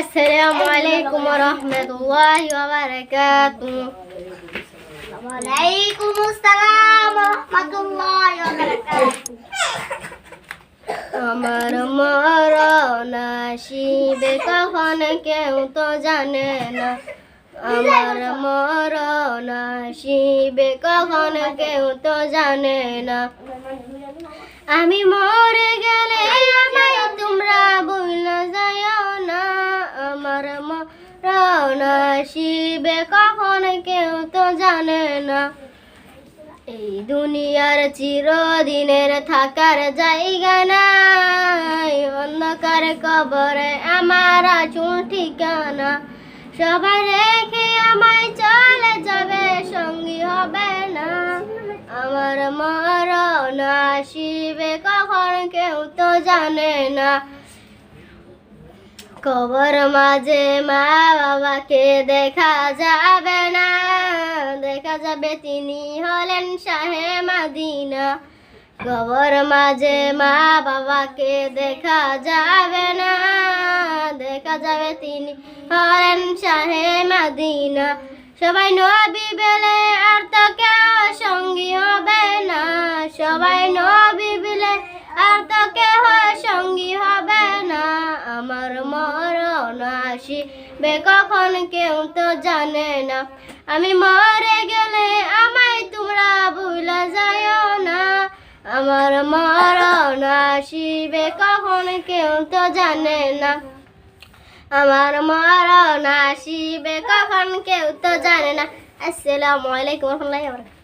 আসসালামু আলাইকুম রহমতুল্লাহি ওয়া বারাকাতুহু ওয়ালাইকুম আসসালাম রহমতুল্লাহি ওয়া বারাকাতুহু আমার মরণ আসিবে কখন কেউ তো জানে না। আমার মরণ আসিবে কখন কেউ তো জানে না। আমি মরে গেলে মরণ আসিবে কখন কেউ তো জানে না। এই দুনিয়ার চিরদিনের থাকার জায়গা নাই, অন্ধকার কবরে আমার চুল ঠিকানা। সবাই রেখে আমায় চলে যাবে, সঙ্গী হবে না। আমার মরণ আসিবে কখন কেউ তো জানে না। কবর মাঝে মা বাবাকে দেখা যাবে না। দেখা যাবে তিনি হলেন শাহে মাদিনা। কবর মাঝে মা বাবাকে দেখা যাবে না। দেখা যাবে তিনি হলেন শাহে মাদিনা। সবাই নবী বেলে আর তো কেউ সঙ্গী হবে না। সবাই নবী বেলে আর তো কেউ সঙ্গী হবে আসিবে কখন কেউ তো জানে না। আমি মরে গেলে আমায় তোমরা ভুলে যাও না। আমার মরণ আসিবে কখন কেউ তো জানে না। আমার মরণ আসিবে কখন কেউ তো জানে না। আসসালামু আলাইকুম রহমতুল্লাহি ওয়া